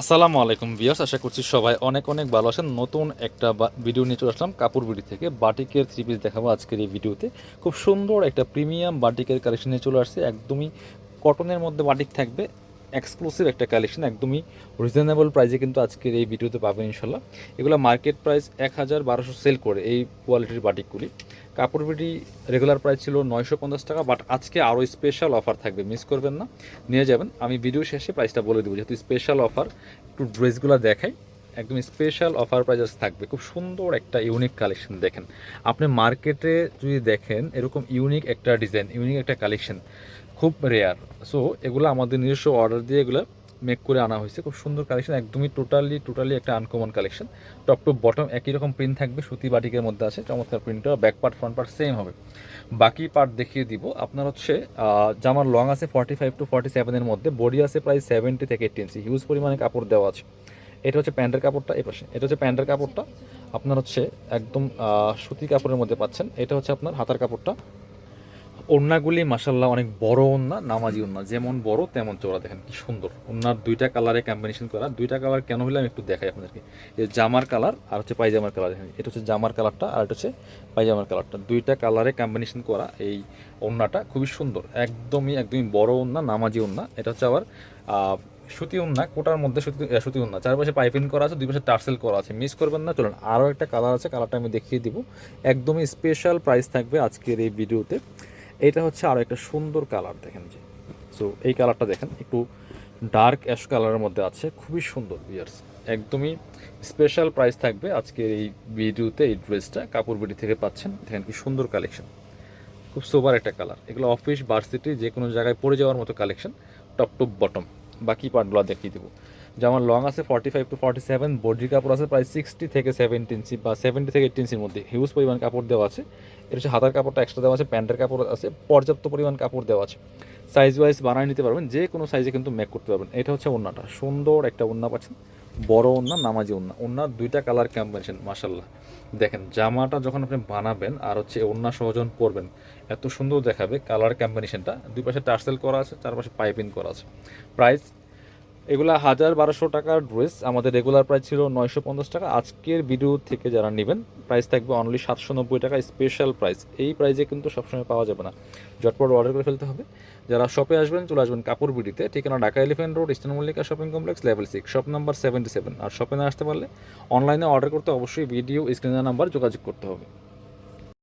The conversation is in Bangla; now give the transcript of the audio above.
আসসালামু আলাইকুম ভিউয়ার্স, আশা করছি সবাই অনেক অনেক ভালো আছেন। নতুন একটা ভিডিও নিয়ে চলে আসলাম কাপুর বিডি থেকে। বাটিকের থ্রি পিস দেখাবো আজকের এই ভিডিওতে খুব সুন্দর একটা প্রিমিয়াম বাটিকের কালেকশন নিয়ে চলে আসছে। একদমই কটনের মধ্যে বাটিক থাকবে। এক্সক্লুসিভ একটা কালেকশন একদমই রিজনেবল প্রাইসে কিন্তু আজকের এই ভিডিওতে পাবেন ইনশাল্লাহ। এগুলো মার্কেট প্রাইস এক হাজার বারোশো সেল করে এই কোয়ালিটির বাটিকগুলি কাপড় বিটি রেগুলার প্রাইস ছিল নয়শো পঞ্চাশ টাকা বাট আজকে আরও স্পেশাল অফার থাকবে মিস করবেন না, নিয়ে যাবেন। আমি ভিডিও শেষে প্রাইসটা বলে দেবো, যেহেতু স্পেশাল অফার একটু ড্রেসগুলো দেখাই। একদম স্পেশাল অফার প্রাইজেস থাকবে। খুব সুন্দর একটা ইউনিক কালেকশন দেখেন। আপনি মার্কেটে যদি দেখেন, এরকম ইউনিক একটা ডিজাইন ইউনিক একটা কালেকশন খুব রেয়ার সো এগুলো আমাদের নিজস্ব অর্ডার দিয়ে এগুলো মেক করে আনা হয়েছে। খুব সুন্দর কালেকশন একদমই টোটালি টোটালি একটা uncommon collection top to bottom একই রকম প্রিন্ট থাকবে, সুতি বাটিকের মধ্যে আছে, চমৎকার প্রিন্টটা back part front part same হবে। বাকি পার্ট দেখিয়ে দিব, আপনার হচ্ছে জামার লং আছে ফর্টি ফাইভ টু ফর্টি সেভেনের মধ্যে বডি আছে প্রায় সেভেন্টি থেকে এইটি ইঞ্চি হিউজ পরিমাণে কাপড় দেওয়া আছে। এটা হচ্ছে প্যান্টের কাপড়টা, এই পাশে। এটা হচ্ছে প্যান্টের কাপড়টা, আপনার হচ্ছে একদম সুতি কাপড়ের মধ্যে পাচ্ছেন। এটা হচ্ছে আপনার হাতার কাপড়টা ওড়নাগুলি মাসাল্লাহ অনেক বড় ওড়না, নামাজি ওড়না। যেমন বড়, তেমন চোরা দেখেন কি সুন্দর। ওড়নার দুইটা কালারে কম্বিনেশন করা। দুইটা কালার কেন হলে আমি একটু দেখাই আপনাদেরকে। এই জামার কালার আর হচ্ছে পায়জামার কালার দেখেন। এটা হচ্ছে জামার কালারটা আর এটা হচ্ছে পায়জামার কালারটা দুইটা কালারে কম্বিনেশন করা এই ওড়নাটা খুবই সুন্দর। একদমই একদমই বড় ওড়না, নামাজি ওড়না। এটা হচ্ছে আবার সুতি উন্না কোটার মধ্যে সুতি সুতি উন্না চারপাশে পাইপিং করা আছে দুই পাশে টার্সেল করা আছে। মিস করবেন না। চলুন আরও একটা কালার আছে। কালারটা আমি দেখিয়ে দিব। একদমই স্পেশাল প্রাইস থাকবে আজকের এই ভিডিওতে এটা হচ্ছে আরও একটা সুন্দর কালার দেখেন যে। সো এই কালারটা দেখেন, একটু ডার্ক অ্যাশ কালারের মধ্যে আছে, খুবই সুন্দর ইয়ার্স একদমই স্পেশাল প্রাইস থাকবে আজকের এই ভিডিওতে, এই ড্রেসটা কাপড় বিডি থেকে পাচ্ছেন। দেখেন কি সুন্দর কালেকশন খুব সোবার একটা কালার এগুলো অফিস ভার্সিটি যে কোনো জায়গায় পড়ে যাওয়ার মতো কালেকশন টপ টপ বটম বাকি পার্টগুলো দেখিয়ে দেবো। যেমন লং আছে forty five to forty seven বডির কাপড় আছে প্রায় সিক্সটি থেকে সেভেন্টি ইঞ্চি বা সেভেন্টি থেকে এইট ইঞ্চির মধ্যে। হিউজ পরিমাণ কাপড় দেওয়া আছে। এটা হচ্ছে হাতার কাপড়টা এক্সট্রা দেওয়া আছে, প্যান্টের কাপড় আছে, পর্যাপ্ত পরিমাণ কাপড় দেওয়া আছে। সাইজ ওয়াইজ বানায় নিতে পারবেন, যে কোনো সাইজে কিন্তু মেক করতে পারবেন। এটা হচ্ছে ওন্নাটা। সুন্দর একটা ওন্না পাচ্ছেন, বড় ওন্না, নামাজি ওন্না। ওন্নার দুইটা কালার কম্বিনেশন মাসাল্লাহ দেখেন, জামাটা যখন আপনি বানাবেন আর হচ্ছে ওন্না সহজন পরবেন এত সুন্দর দেখাবে কালার কম্বিনেশনটা দুই পাশে টার্সেল করা আছে, চারপাশে পাইপিং করা আছে। প্রাইস এগুলা হাজার বারোশো টাকার ড্রেস। আমাদের রেগুলার প্রাইস ছিল নয়শো পঞ্চাশ টাকা। আজকের ভিডিও থেকে যারা নেবেন প্রাইস থাকবে অনলি সাতশো নব্বই টাকা স্পেশাল প্রাইস এই প্রাইসে কিন্তু সবসময় পাওয়া যাবে না। ঝটপট অর্ডার করে ফেলতে হবে। যারা শপে আসবেন, চলে আসবেন কাপড় বিডিতে। ঠিকানা Dhaka elephant road eastern Mallika shopping complex level six shop number seventy seven আর শপে না আসতে পারলে অনলাইনে অর্ডার করতে অবশ্যই ভিডিও স্ক্রিনের নাম্বার যোগাযোগ করতে হবে।